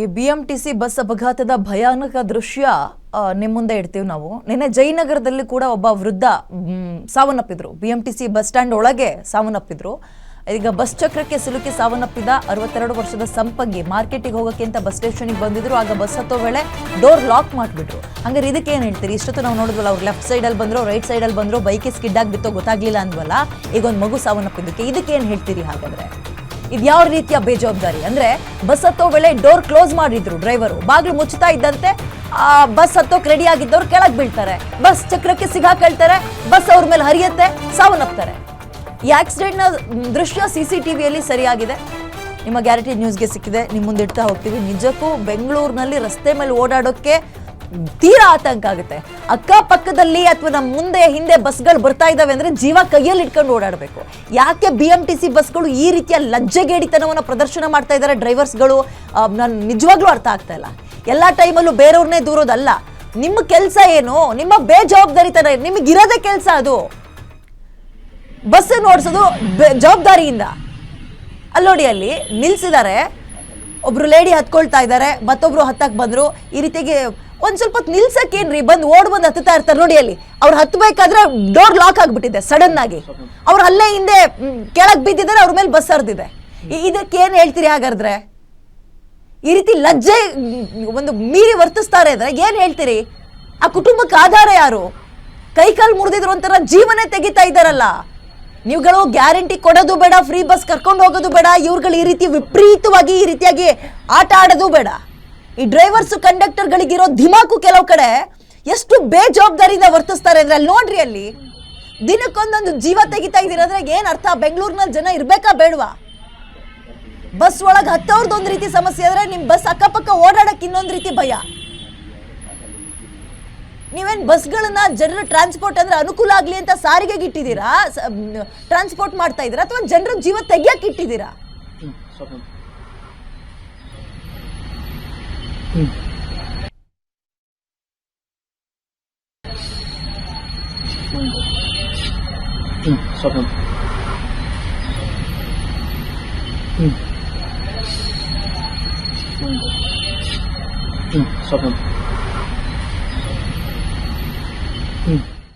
ಈ B M T bus ಅಪಘಾತದ ಭಯಾನಕ ದೃಶ್ಯ ನಿಮ್ಮ ನಿಮ್ ಮುಂದೆ ಇಡ್ತೀವಿ ನಾವು. ನಿನ್ನೆ ಜಯನಗರದಲ್ಲಿ ಕೂಡ ಒಬ್ಬ ವೃದ್ಧ ಸಾವನ್ನಪ್ಪಿದ್ರು. B M T C bus stand ಒಳಗೆ ಸಾವನ್ನಪ್ಪಿದ್ರು. ಈಗ ಬಸ್ ಚಕ್ರಕ್ಕೆ ಸಿಲುಕಿ ಸಾವನ್ನಪ್ಪಿದ ಅರವತ್ತೆರಡು ವರ್ಷದ ಸಂಪಂಗಿ ಮಾರ್ಕೆಟಿಗೆ ಹೋಗೋಕ್ಕೆ ಅಂತ ಬಸ್ ಸ್ಟೇಷನ್ಗೆ ಬಂದಿದ್ರು. ಆಗ ಬಸ್ ಹತ್ತೋ ವೇಳೆ ಡೋರ್ ಲಾಕ್ ಮಾಡಿಬಿಟ್ರು. ಹಂಗಾರೆ ಇದಕ್ಕೆ ಏನು ಹೇಳ್ತೀರಿ? ಇಷ್ಟೊತ್ತು ನಾವು ನೋಡಿದ್ವಲ್ಲ, ಅವ್ರು ಲೆಫ್ಟ್ ಸೈಡಲ್ಲಿ ಬಂದರು ರೈಟ್ ಸೈಡಲ್ಲಿ ಬಂದರು ಬೈಕಿಗೆ ಸ್ಕಿಡ್ ಆಗಿಬಿತ್ತೋ ಗೊತ್ತಾಗ್ಲಿಲ್ಲ ಅಂದ್ವಲ್ಲ. ಈಗ ಒಂದು ಮಗು ಸಾವನ್ನಪ್ಪಿದ್ದಕ್ಕೆ. ಇದಕ್ಕೆ ಏನು ಹೇಳ್ತೀರಿ ಹಾಗಾದ್ರೆ? ಇದು ಯಾವ ರೀತಿಯ ಬೇಜವಾಬ್ದಾರಿ? ಅಂದ್ರೆ ಬಸ್ ಹತ್ತೋ ವೇಳೆ ಡೋರ್ ಕ್ಲೋಸ್ ಮಾಡಿದ್ರು ಡ್ರೈವರು ಬಾಗಿಲು ಮುಚ್ಚುತ್ತಾ ಇದ್ದಂತೆ, ಆ ಬಸ್ ಹತ್ತೋಕ್ ರೆಡಿ ಆಗಿದ್ದವ್ರು ಕೆಳಗ್ ಬೀಳ್ತಾರೆ. ಬಸ್ ಚಕ್ರಕ್ಕೆ ಸಿಗಾಕೇಳ್ತಾರೆ ಬಸ್ ಅವ್ರ ಮೇಲೆ ಹರಿಯತ್ತೆ ಸಾವನ್ನಪ್ತಾರೆ ಈ ಆಕ್ಸಿಡೆಂಟ್ನ ದೃಶ್ಯ ಸಿ ಸಿ ಟಿವಿಯಲ್ಲಿ ಸರಿಯಾಗಿದೆ. ನಿಮ್ಮ ಗ್ಯಾರಂಟಿ ನ್ಯೂಸ್ಗೆ ಸಿಕ್ಕಿದೆ. ನಿಮ್ಮ ಮುಂದೆ ಇಡ್ತಾ ಹೋಗ್ತೀವಿ. ನಿಜಕ್ಕೂ ಬೆಂಗಳೂರಿನಲ್ಲಿ ರಸ್ತೆ ಮೇಲೆ ಓಡಾಡೋಕ್ಕೆ ತೀರಾ ಆತಂಕ ಆಗುತ್ತೆ. ಅಕ್ಕಪಕ್ಕದಲ್ಲಿ ಅಥವಾ ನಮ್ಮ ಮುಂದೆ, ಹಿಂದೆ ಬಸ್ಗಳು ಬರ್ತಾ ಇದ್ದಾವೆ ಅಂದರೆ ಜೀವ ಕೈಯಲ್ಲಿ ಇಟ್ಕೊಂಡು ಓಡಾಡಬೇಕು. ಯಾಕೆ ಬಿ ಎಂ ಟಿ ಸಿ ಬಸ್ಗಳು ಈ ರೀತಿಯ ಲಜ್ಜೆಗೇಡಿತನವನ್ನು ಪ್ರದರ್ಶನ ಮಾಡ್ತಾ ಇದ್ದಾರೆ ಡ್ರೈವರ್ಸ್ಗಳು? ನಾನು ನಿಜವಾಗ್ಲೂ ಅರ್ಥ ಆಗ್ತಾ ಇಲ್ಲ. ಎಲ್ಲ ಟೈಮಲ್ಲೂ ಬೇರೆಯವ್ರನ್ನೇ ದೂರೋದಲ್ಲ. ನಿಮ್ಮ ಕೆಲಸ ಏನು? ನಿಮ್ಮ ಬೇಜವಾಬ್ದಾರಿತನ ಏನು? ನಿಮಗಿರೋದೇ ಕೆಲಸ ಅದು. ಬಸ್ ಓಡಿಸೋದು ಜವಾಬ್ದಾರಿಯಿಂದ. ಅಲ್ಲಿ ನೋಡಿ ಅಲ್ಲಿ ನಿಲ್ಸಿದ್ದಾರೆ. ಒಬ್ರು ಲೇಡಿ ಹತ್ಕೊಳ್ತಾ ಇದ್ದಾರೆ, ಮತ್ತೊಬ್ರು ಹತ್ತಕ್ಕೆ ಬಂದರು. ಈ ರೀತಿಗೆ ಒಂದ್ ಸ್ವಲ್ಪ ನಿಲ್ಸಕ್ ನಿಲ್ಸಕ್ಕೇನ್ರಿ ಬಂದು ಓಡ್ ಬಂದು ಹತ್ತುತ್ತಾ ಇರ್ತಾರೆ ನೋಡಿ ಅಲ್ಲಿ. ಅವ್ರು ಹತ್ತಬೇಕಾದ್ರೆ ಡೋರ್ ಲಾಕ್ ಆಗ್ಬಿಟ್ಟಿದೆ ಸಡನ್ ಆಗಿ. ಅವ್ರು ಅಲ್ಲೇ ಹಿಂದೆ ಕೆಳಗ್ ಬಿದ್ದಿದ್ದಾರೆ, ಅವ್ರ ಮೇಲೆ ಬಸ್ ಹರಿದಿದೆ. ಇದಕ್ಕೆ ಏನ್ ಹೇಳ್ತೀರಿ ಹಾಗಾದ್ರೆ? ಈ ರೀತಿ ಲಜ್ಜೆ ಒಂದು ಮೀರಿ ವರ್ತಿಸ್ತಾರೆ ಅಂದ್ರೆ ಏನ್ ಹೇಳ್ತೀರಿ? ಆ ಕುಟುಂಬಕ್ಕೆ ಆಧಾರ ಯಾರು? ಕೈಕಾಲು ಮುರಿದಿದ್ರು ಒಂಥರ ಜೀವನೇ ತೆಗಿತಾ ಇದ್ದಾರಲ್ಲ. ನೀವುಗಳು ಗ್ಯಾರಂಟಿ ಕೊಡೋದು ಬೇಡ, ಫ್ರೀ ಬಸ್ ಕರ್ಕೊಂಡು ಹೋಗೋದು ಬೇಡ, ಇವ್ರುಗಳು ಈ ರೀತಿ ವಿಪರೀತವಾಗಿ ಈ ರೀತಿಯಾಗಿ ಆಟ ಆಡೋದು ಬೇಡ. ಈ ಡ್ರೈವರ್ಸ್ ಕಂಡಕ್ಟರ್ಗಳಿಗಿರೋ ಧಿಮಾಕು ಕೆಲವು ಕಡೆ ಎಷ್ಟು ಬೇಜವಾಬ್ದಾರಿಯಿಂದ ವರ್ತಿಸ್ತಾರೆ ಅಂದ್ರೆ ಅಲ್ಲಿ ನೋಡ್ರಿ ಅಲ್ಲಿ ದಿನಕ್ಕೊಂದೊಂದು ಜೀವ ತೆಗಿತಾ ಇದೀರಂದ್ರೆ ಏನ್ ಅರ್ಥ? ಬೆಂಗಳೂರಿನಲ್ಲಿ ಜನ ಇರ್ಬೇಕಾ ಬೇಡವಾ? ಬಸ್ ಒಳಗೆ ಹತ್ತವ್ರದ್ದು ಒಂದು ರೀತಿ ಸಮಸ್ಯೆ ಅಂದ್ರೆ ನಿಮ್ ಬಸ್ ಅಕ್ಕಪಕ್ಕ ಓಡಾಡಕ್ಕೆ ಇನ್ನೊಂದು ರೀತಿ ಭಯ. ನೀವೇನ್ ಬಸ್ಗಳನ್ನ ಜನರ ಟ್ರಾನ್ಸ್ಪೋರ್ಟ್ ಅಂದ್ರೆ ಅನುಕೂಲ ಆಗ್ಲಿ ಅಂತ ಸಾರಿಗೆಗೆ ಇಟ್ಟಿದ್ದೀರಾ? ಟ್ರಾನ್ಸ್ಪೋರ್ಟ್ ಮಾಡ್ತಾ ಇದ್ದೀರಾ ಅಥವಾ ಜನರ ಜೀವ ತೆಗಿಯಕ್ ಇಟ್ಟಿದ್ದೀರಾ? ಹ್ಮ್ ಸ್ವಲ್ಪ ಹ್ಮ್ ಹ್ಮ್ ಸ್ವಲ್ಪ